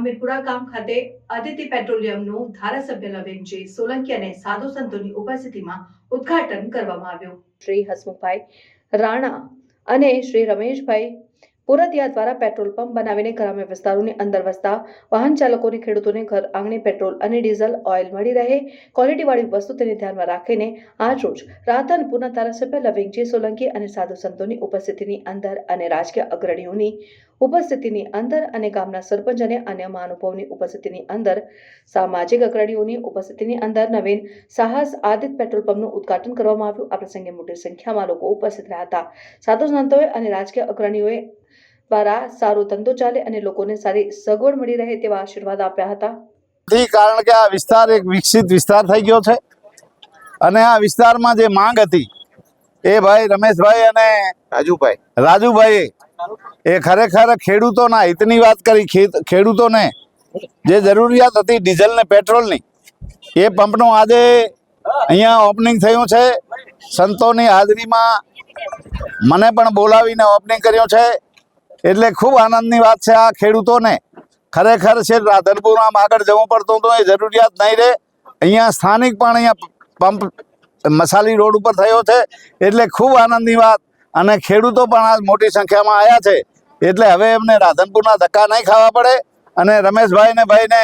અમીરપુરા ગામ ખાતે આદિત્ય પેટ્રોલિયમનું ધારાસભ્ય લવેનજી સોલંકી અને સાધુ સંતોની ઉપસ્થિતિમાં ઉદ્ઘાટન કરવામાં આવ્યું. શ્રી હસમુખભાઈ રાણા અને શ્રી રમેશભાઈ પુરતિયા દ્વારા પેટ્રોલ પંપ બનાવીને ગ્રામ્ય વિસ્તારોની અંદર વસતા વાહન ચાલકોને ખેડૂતોને ઘર આંગણે પેટ્રોલ અને ડીઝલ ઓઇલ મળી રહે. ક્વોલિટીવાળી વસ્તુ તેને ધ્યાનમાં રાખીને આજરોજ રાધનપુરના ધારાસભ્ય લવિંગજી સોલંકી અને સાધુ સંતોની ઉપસ્થિતિની અંદર અને રાજકીય અગ્રણીઓની ઉપસ્થિતિની અંદર અને ગામના સરપંચ અને અન્ય મહાનુભાવની ઉપસ્થિતિની અંદર, સામાજિક અગ્રણીઓની ઉપસ્થિતિની અંદર નવીન સાહસ આદિત પેટ્રોલ પંપનું ઉદ્ઘાટન કરવામાં આવ્યું. આ પ્રસંગે મોટી સંખ્યામાં લોકો ઉપસ્થિત રહ્યા હતા. સાધુ સંતોએ અને રાજકીય અગ્રણીઓએ દ્વારા સારો ધંધો ચાલે અને લોકોને સારી સગવડ મળી રહે તેવા આશીર્વાદ આપ્યા હતા. કારણ કે આ વિસ્તાર એક વિકસિત વિસ્તાર થઈ ગયો છે અને આ વિસ્તારમાં જે માંગ હતી એ ભાઈ રમેશભાઈ અને રાજુભાઈ. રાજુભાઈ એ ખરેખર ખેડૂતોના હિતની વાત કરી ખેડૂતોને જે જરૂરિયાત હતી ડીઝલ ને પેટ્રોલની એ પંપનું આજે અહીંયા ઓપનિંગ થયું છે. સંતોની હાજરીમાં મને પણ બોલાવીને ઓપનિંગ કર્યું છે. એટલે ખૂબ આનંદની વાત છે આ ખેડૂતોને. ખરેખર છે રાધનપુર આમ આગળ જવું પડતું હતું, એ જરૂરિયાત નહીં રહે. અહીંયા સ્થાનિક પણ અહીંયા પંપ, મસાલી રોડ ઉપર થયો છે, એટલે ખૂબ આનંદની વાત. અને ખેડૂતો પણ આ મોટી સંખ્યામાં આવ્યા છે. એટલે હવે એમને રાધનપુરના ધક્કા નહીં ખાવા પડે. અને રમેશભાઈને ભાઈને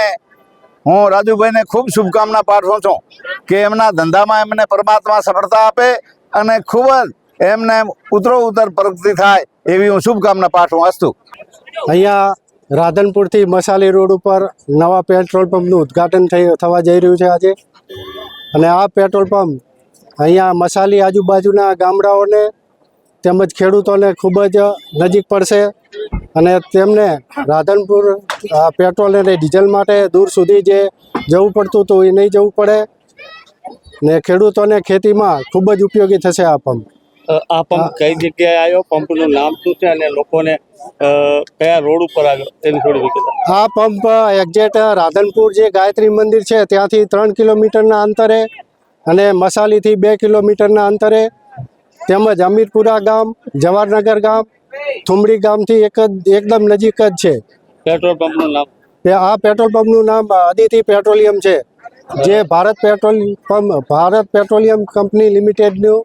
હું, રાજુભાઈને ખૂબ શુભકામના પાઠવું છું કે એમના ધંધામાં એમને પરમાત્મા સફળતા આપે અને ખૂબ જ એમને ઉતરો ઉતર પ્રગતિ થાય એવી હું શુભકામના પાઠવું અસ્તુ અહીંયા રાધનપુરથી મસાલી રોડ ઉપર નવા પેટ્રોલ પંપનું ઉદ્ઘાટન થઈ થવા જઈ રહ્યું છે આજે. અને આ પેટ્રોલ પંપ અહીંયા મસાલી આજુબાજુના ગામડાઓને તેમજ ખેડૂતોને ખૂબ જ નજીક પડશે. અને તેમને રાધનપુર પેટ્રોલ અને ડીઝલ માટે દૂર સુધી જે જવું પડતું હતું એ નહીં જવું પડે. ને ખેડૂતોને ખેતીમાં ખૂબ જ ઉપયોગી થશે આ પંપ. આ પંપ કઈ જગ્યાએ આવ્યો? પંપનું નામ શું છે અને લોકોને કયા રોડ ઉપર આવ્યો? તેની થોડી વિગત. આ પંપ એક્ઝેક્ટ રાધનપુર જે ગાયત્રી મંદિર છે ત્યાંથી ત્રણ કિલોમીટરના અંતરે અને મસાલીથી બે કિલોમીટરના અંતરે તેમજ અમીરપુરા ગામ જવાહરનગર ગામ થુમડી ગામથી એક જ એકદમ નજીક જ છે. પેટ્રોલ પંપનું નામ? આ પેટ્રોલ પંપનું નામ અદિતિ પેટ્રોલિયમ છે. જે Bharat petrol pump Bharat petroleum company લિમિટેડનું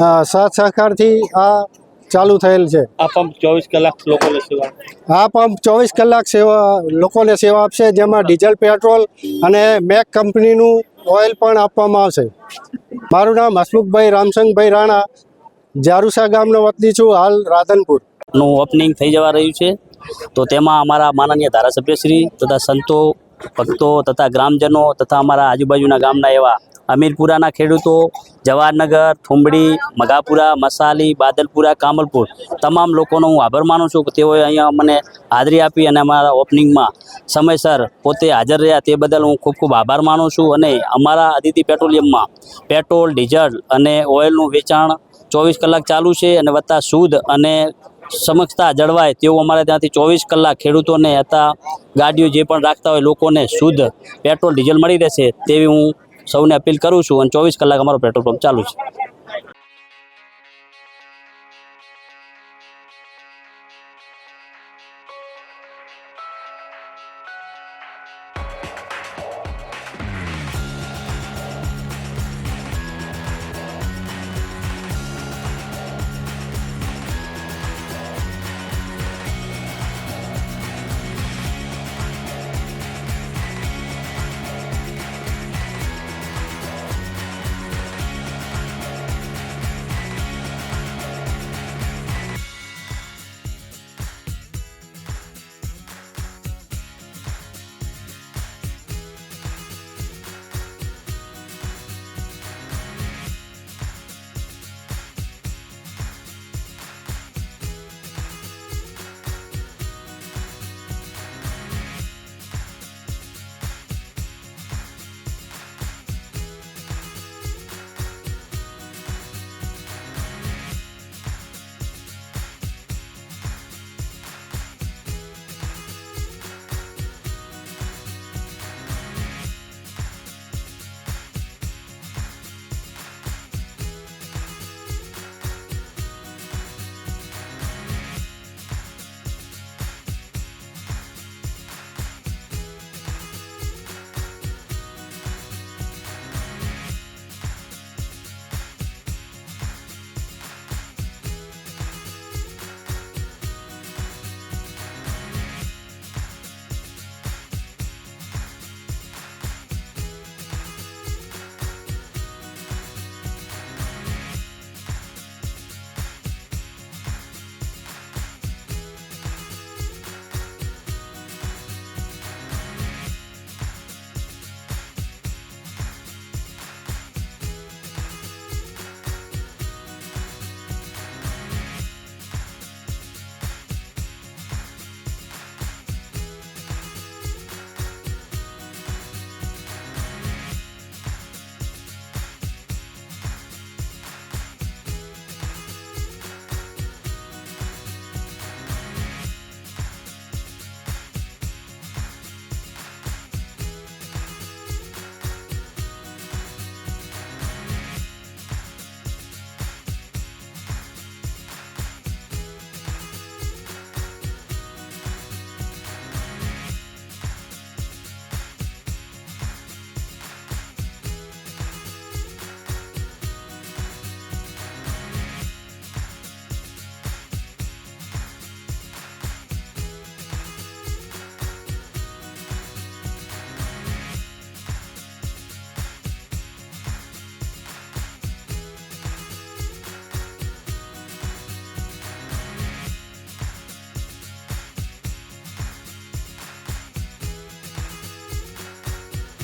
સાથ સહકારથી આ ચાલુ થયેલ છે. આ પંપ ચોવીસ કલાક લોકોને સેવા આ પંપ ચોવીસ કલાક સેવા લોકોને સેવા આપશે જેમાં ડીઝલ પેટ્રોલ અને મેક કંપનીનું ઓઇલ પણ આપવામાં આવશે. મારું નામ હસમુખભાઈ રામસંગભાઈ રાણા જારુસા ગામનો વતની છું હાલ રાધનપુર. નું ઓપનિંગ થઈ જવા રહ્યું છે. તો તેમાં અમારા માનનીય ધારાસભ્યશ્રી તથા સંતો ભક્તો તથા ગ્રામજનો તથા અમારા આજુબાજુના ગામના એવા અમીરપુરાના ખેડૂતો, જવાહરનગર, થુંબડી, મગાપુરા, મસાલી, બાદલપુરા, કામલપુર તમામ લોકોનો હું આભાર માનું છું કે તેઓએ અહીંયા મને હાજરી આપી અને અમારા ઓપનિંગમાં સમયસર પોતે હાજર રહ્યા તે બદલ હું ખૂબ ખૂબ આભાર માનું છું અને અમારા અદિતિ પેટ્રોલિયમમાં પેટ્રોલ, ડીઝલ અને ઓઇલનું વેચાણ ચોવીસ કલાક ચાલુ છે અને વત્તા શુદ્ધ અને સમક્ષતા જળવાય તેવું અમારે ત્યાંથી ચોવીસ કલાક ખેડૂતોને હતા ગાડીઓ જે પણ રાખતા હોય લોકોને શુદ્ધ પેટ્રોલ, ડીઝલ મળી રહેશે તેવી હું સૌને અપીલ કરું છું અને ચોવીસ કલાક અમારો પેટ્રોલ પંપ ચાલુ છે.